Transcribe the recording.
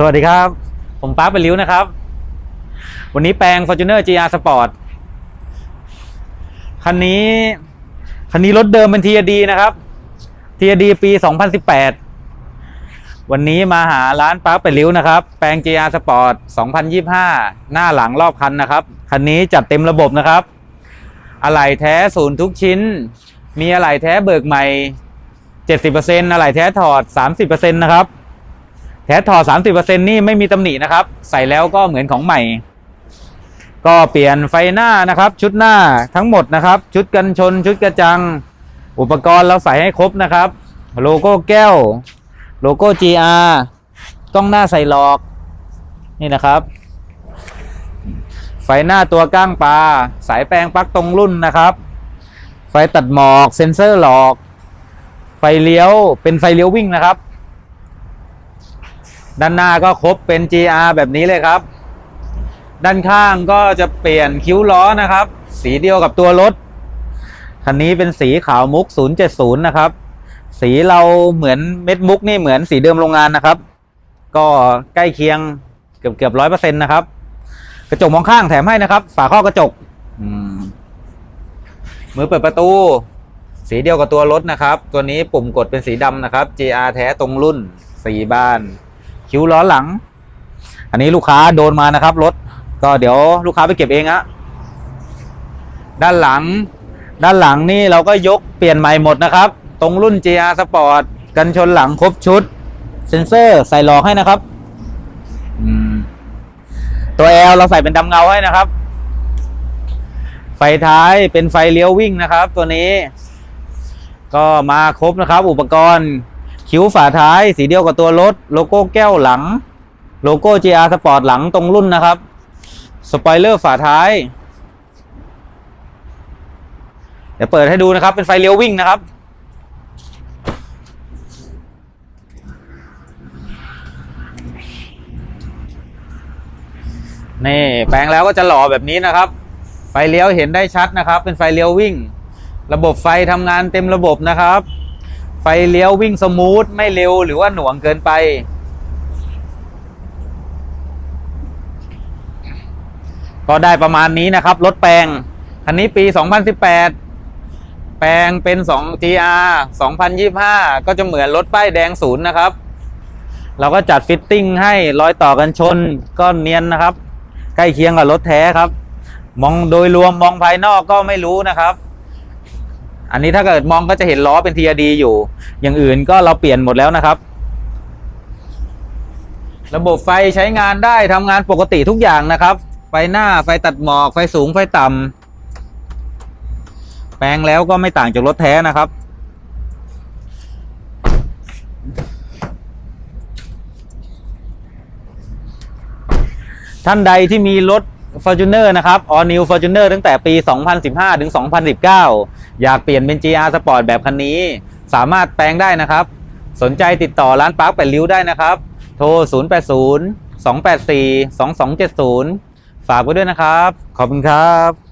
สวัสดีครับ ผมป้าเป็นริ้วนะครับ วันนี้แปลง Fortuner GR Sport คันนี้คันนี้รถเดิมเป็น TRD นะครับ TRD ปี 2018 วันนี้มาหาร้านป้าเป็นริ้วนะครับ แปลง GR Sport 2025 หน้าหลังรอบคันนะครับ คันนี้จัดเต็มระบบนะครับ อะไหล่แท้ศูนย์ทุกชิ้น มีอะไหล่แท้เบิกใหม่ 70%อะไหล่แท้ถอด 30%นะครับ แท้ถอด30%นี่ไม่มีตำหนินะครับ ใส่แล้วก็เหมือนของใหม่ ก็เปลี่ยนไฟหน้านะครับ ชุดหน้าทั้งหมดนะครับ ชุดกันชน ชุดกระจัง อุปกรณ์เราใส่ให้ครบนะครับ โลโก้แก้ว โลโก้ GR กล้องหน้าใส่หลอก นี่นะครับ ไฟหน้าตัวก้างปลา สายแปลงปลั๊กตรงรุ่นนะครับ ไฟตัดหมอก เซ็นเซอร์หลอก ไฟเลี้ยวเป็นไฟเลี้ยววิ่งนะครับ ด้านหน้าก็ครบเป็น GR แบบนี้เลยครับ ด้านข้างก็จะเปลี่ยนคิ้วล้อนะครับ สีเดียวกับตัวรถ คันนี้เป็นสีขาวมุก 070 นะครับ สีเราเหมือนเม็ดมุกนี่เหมือนสีเดิมโรงงานนะครับ ก็ใกล้เคียงเกือบเกือบร้อยเปอร์เซ็นต์นะครับ กระจกมองข้างแถมให้นะครับ ฝาครอบกระจกมมือเปิดประตู สีเดียวกับตัวรถนะครับ ตัวนี้ปุ่มกดเป็นสีดำนะครับ GR แท้ตรงรุ่นสีบ้าน คิ้วล้อหลัง อันนี้ลูกค้าโดนมานะครับรถก็เดี๋ยวลูกค้าไปเก็บเองอะด้านหลัง ด้านหลังนี่เราก็ยกเปลี่ยนใหม่หมดนะครับ ตรงรุ่น GR Sport กันชนหลังครบชุด เซ็นเซอร์ใส่หลอกให้นะครับตัว L เราใส่เป็นดำเงาให้นะครับ ไฟท้ายเป็นไฟเลี้ยววิ่งนะครับ ตัวนี้ ก็มาครบนะครับ อุปกรณ์ คิ้วฝาท้ายสีเดียวกับตัวรถ โลโก้แก้วหลัง โลโก้ GR Sport หลังตรงรุ่นนะครับ สปอยเลอร์ฝาท้าย เดี๋ยวเปิดให้ดูนะครับ เป็นไฟเลี้ยววิ่งนะครับ นี่แปลงแล้วก็จะหล่อแบบนี้นะครับ ไฟเลี้ยวเห็นได้ชัดนะครับ เป็นไฟเลี้ยววิ่ง ระบบไฟทำงานเต็มระบบนะครับ ไฟเลี้ยววิ่งสมูทไม่เร็วหรือว่าหน่วงเกินไป ก็ได้ประมาณนี้นะครับ รถแปลง คันนี้ปี 2018 แปลงเป็น 2 GR 2025 ก็จะเหมือนรถป้ายแดงศูนย์นะครับ เราก็จัดฟิตติ้งให้รอยต่อกันชนก็เนียนนะครับ ใกล้เคียงกับรถแท้ครับ มองโดยรวมมองภายนอกก็ไม่รู้นะครับ อันนี้ถ้าเกิดมองก็จะเห็นล้อเป็น TRD อยู่ อย่างอื่นก็เราเปลี่ยนหมดแล้วนะครับ ระบบไฟใช้งานได้ทำงานปกติทุกอย่างนะครับ ไฟหน้าไฟตัดหมอก ไฟสูงไฟต่ำแปลงแล้วก็ไม่ต่างจากรถแท้นะครับท่านใดที่มีรถ Fortuner นะครับ All New Fortuner ตั้งแต่ปี 2015 ถึง 2019 อยากเปลี่ยนเป็น GR Sport แบบคันนี้ สามารถแปลงได้นะครับ สนใจติดต่อร้านปาร์คแปดริ้วได้นะครับ โทร 080 284 2270 ฝากไว้ด้วยนะครับ ขอบคุณครับ